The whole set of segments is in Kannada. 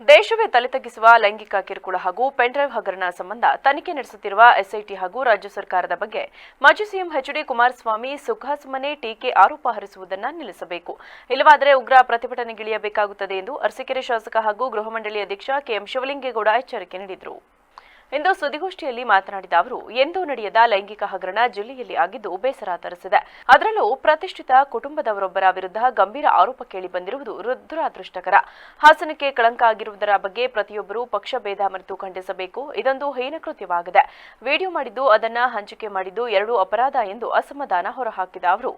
ದೇಶವೇ ತಲೆ ತಗ್ಗಿಸುವ ಲೈಂಗಿಕ ಕಿರುಕುಳ ಹಾಗೂ ಪೆನ್ಡ್ರೈವ್ ಹಗರಣ ಸಂಬಂಧ ತನಿಖೆ ನಡೆಸುತ್ತಿರುವ ಎಸ್ಐಟಿ ಹಾಗೂ ರಾಜ್ಯ ಸರ್ಕಾರದ ಬಗ್ಗೆ ಮಾಜಿ ಸಿಎಂ ಎಚ್ಡಿ ಕುಮಾರಸ್ವಾಮಿ ಸುಖಾಸುಮನೆ ಟೀಕೆ ಆರೋಪ ಹರಿಸುವುದನ್ನು ನಿಲ್ಲಿಸಬೇಕು. ಇಲ್ಲವಾದರೆ ಉಗ್ರ ಪ್ರತಿಭಟನೆಗಿಳಿಯಬೇಕಾಗುತ್ತದೆ ಎಂದು ಅರಸೀಕೆರೆ ಶಾಸಕ ಹಾಗೂ ಗೃಹ ಮಂಡಳಿ ಅಧ್ಯಕ್ಷ ಕೆಎಂ ಶಿವಲಿಂಗೇಗೌಡ ಎಚ್ಚರಿಕೆ ನೀಡಿದರು. ಇಂದು ಸುದ್ದಿಗೋಷ್ಠಿಯಲ್ಲಿ ಮಾತನಾಡಿದ ಅವರು, ಎಂದೂ ನಡೆಯದ ಲೈಂಗಿಕ ಹಗರಣ ಜಿಲ್ಲೆಯಲ್ಲಿ ಆಗಿದ್ದು ಬೇಸರ ತರಿಸಿದೆ. ಅದರಲ್ಲೂ ಪ್ರತಿಷ್ಠಿತ ಕುಟುಂಬದವರೊಬ್ಬರ ವಿರುದ್ಧ ಗಂಭೀರ ಆರೋಪ ಕೇಳಿ ಬಂದಿರುವುದು ದುರಾದೃಷ್ಟಕರ. ಹಾಸನಕ್ಕೆ ಕಳಂಕ ಆಗಿರುವುದರ ಬಗ್ಗೆ ಪ್ರತಿಯೊಬ್ಬರೂ ಪಕ್ಷ ಭೇದ ಮರೆತು ಖಂಡಿಸಬೇಕು. ಇದೊಂದು ಹೀನಕೃತ್ಯವಾಗಿದೆ. ವಿಡಿಯೋ ಮಾಡಿದ್ದು ಅದನ್ನ ಹಂಚಿಕೆ ಮಾಡಿದ್ದು ಎರಡೂ ಅಪರಾಧ ಎಂದು ಅಸಮಾಧಾನ ಹೊರಹಾಕಿದ ಅವರು.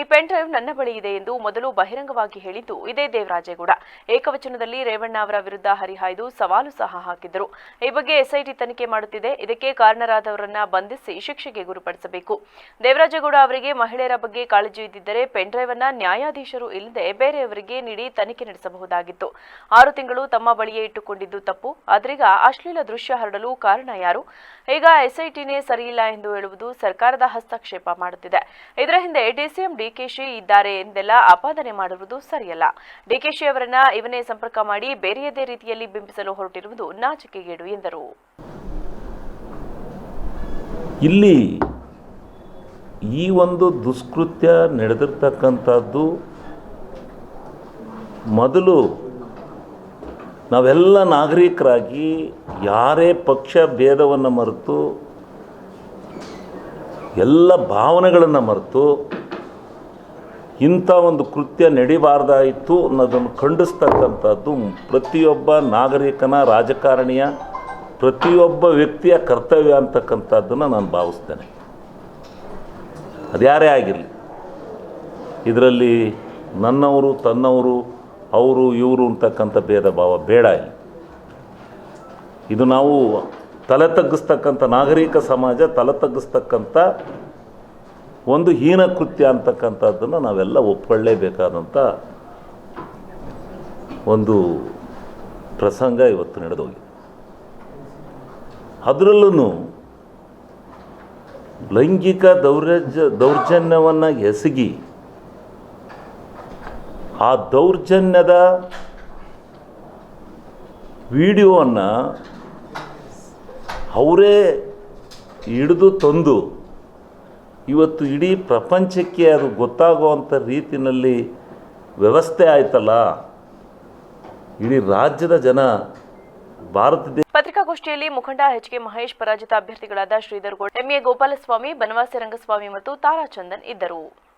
ಈ ಪೆನ್ ಡ್ರೈವ್ ನನ್ನ ಬಳಿ ಇದೆ ಎಂದು ಮೊದಲು ಬಹಿರಂಗವಾಗಿ ಹೇಳಿದ್ದು ಇದೇ ದೇವರಾಜೇಗೌಡ. ಏಕವಚನದಲ್ಲಿ ರೇವಣ್ಣ ಅವರ ವಿರುದ್ಧ ಹರಿಹಾಯ್ದು ಸವಾಲು ಸಹ ಹಾಕಿದ್ದರು. ಈ ಬಗ್ಗೆ ಎಸ್ಐಟಿ ಮಾಡುತ್ತಿದೆ. ಇದಕ್ಕೆ ಕಾರಣರಾದವರನ್ನ ಬಂಧಿಸಿ ಶಿಕ್ಷೆಗೆ ಗುರುಪಡಿಸಬೇಕು. ದೇವರಾಜಗೌಡ ಅವರಿಗೆ ಮಹಿಳೆಯರ ಬಗ್ಗೆ ಕಾಳಜಿ ಇದ್ದಿದ್ದರೆ ಪೆನ್ ಡ್ರೈವ್ ಅನ್ನ ನ್ಯಾಯಾಧೀಶರು ಇಲ್ಲದೆ ಬೇರೆಯವರಿಗೆ ನೀಡಿ ತನಿಖೆ ನಡೆಸಬಹುದಾಗಿತ್ತು. ಆರು ತಿಂಗಳು ತಮ್ಮ ಬಳಿಯೇ ಇಟ್ಟುಕೊಂಡಿದ್ದು ತಪ್ಪು. ಆದ್ರೀಗ ಅಶ್ಲೀಲ ದೃಶ್ಯ ಹರಡಲು ಕಾರಣ ಯಾರು? ಈಗ ಎಸ್ಐಟಿನೇ ಸರಿಯಿಲ್ಲ ಎಂದು ಹೇಳುವುದು ಸರ್ಕಾರದ ಹಸ್ತಕ್ಷೇಪ ಮಾಡುತ್ತಿದೆ. ಇದರ ಹಿಂದೆ ಡಿಸಿಎಂ ಡಿಕೆಶಿ ಇದ್ದಾರೆ ಎಂದೆಲ್ಲ ಆಪಾದನೆ ಮಾಡಿರುವುದು ಸರಿಯಲ್ಲ. ಡಿಕೆಶಿ ಅವರನ್ನ ಇವನೇ ಸಂಪರ್ಕ ಮಾಡಿ ಬೇರೆಯದೇ ರೀತಿಯಲ್ಲಿ ಬಿಂಬಿಸಲು ಹೊರಟಿರುವುದು ನಾಚಿಕೆಗೇಡು ಎಂದರು. ಇಲ್ಲಿ ಈ ಒಂದು ದುಷ್ಕೃತ್ಯ ನಡೆದಿರ್ತಕ್ಕಂಥದ್ದು ಮೊದಲು ನಾವೆಲ್ಲ ನಾಗರಿಕರಾಗಿ ಯಾರೇ ಪಕ್ಷ ಭೇದವನ್ನು ಮರೆತು, ಎಲ್ಲ ಭಾವನೆಗಳನ್ನು ಮರೆತು ಇಂಥ ಒಂದು ಕೃತ್ಯ ನಡಿಬಾರ್ದಾಯಿತು ಅನ್ನೋದನ್ನು ಖಂಡಿಸ್ತಕ್ಕಂಥದ್ದು ಪ್ರತಿಯೊಬ್ಬ ನಾಗರಿಕನ ರಾಜಕಾರಣಿಯ ಪ್ರತಿಯೊಬ್ಬ ವ್ಯಕ್ತಿಯ ಕರ್ತವ್ಯ ಅಂತಕ್ಕಂಥದ್ದನ್ನು ನಾನು ಭಾವಿಸ್ತೇನೆ. ಅದ್ಯಾರೇ ಆಗಿರಲಿ. ಇದರಲ್ಲಿ ನನ್ನವರು, ತನ್ನವರು, ಅವರು, ಇವರು ಅಂತಕ್ಕಂಥ ಭೇದ ಭಾವ ಬೇಡ ಇಲ್ಲಿ. ಇದು ನಾವು ತಲೆ ತಗ್ಗಿಸ್ತಕ್ಕಂಥ ನಾಗರಿಕ ಸಮಾಜ, ತಲೆ ತಗ್ಗಿಸ್ತಕ್ಕಂಥ ಒಂದು ಹೀನ ಕೃತ್ಯ ಅಂತಕ್ಕಂಥದ್ದನ್ನು ನಾವೆಲ್ಲ ಒಪ್ಕೊಳ್ಳೇಬೇಕಾದಂಥ ಒಂದು ಪ್ರಸಂಗ ಇವತ್ತು ನಡೆದೋಗಿದೆ. ಅದರಲ್ಲೂ ಲೈಂಗಿಕ ದೌರ್ಜ, ದೌರ್ಜನ್ಯವನ್ನು ಎಸಗಿ, ಆ ದೌರ್ಜನ್ಯದ ವಿಡಿಯೋವನ್ನು ಅವರೇ ಹಿಡಿದು ತಂದು ಇವತ್ತು ಇಡೀ ಪ್ರಪಂಚಕ್ಕೆ ಅದು ಗೊತ್ತಾಗುವಂಥ ರೀತಿಯಲ್ಲಿ ವ್ಯವಸ್ಥೆ ಆಯ್ತಲ್ಲ? ಇಡೀ ರಾಜ್ಯದ ಜನ ಭಾರತ ಪತ್ರಿಕಾಗೋಷ್ಠಿಯಲ್ಲಿ ಮುಖಂಡ ಎಚ್ ಕೆ ಮಹೇಶ್, ಪರಾಜಿತ ಅಭ್ಯರ್ಥಿಗಳಾದ ಶ್ರೀಧರ್ ಎಂಎ ಗೋಪಾಲಸ್ವಾಮಿ, ಬನವಾಸಿ ರಂಗಸ್ವಾಮಿ ಮತ್ತು ತಾರಾಚಂದನ್ ಇದ್ದರು.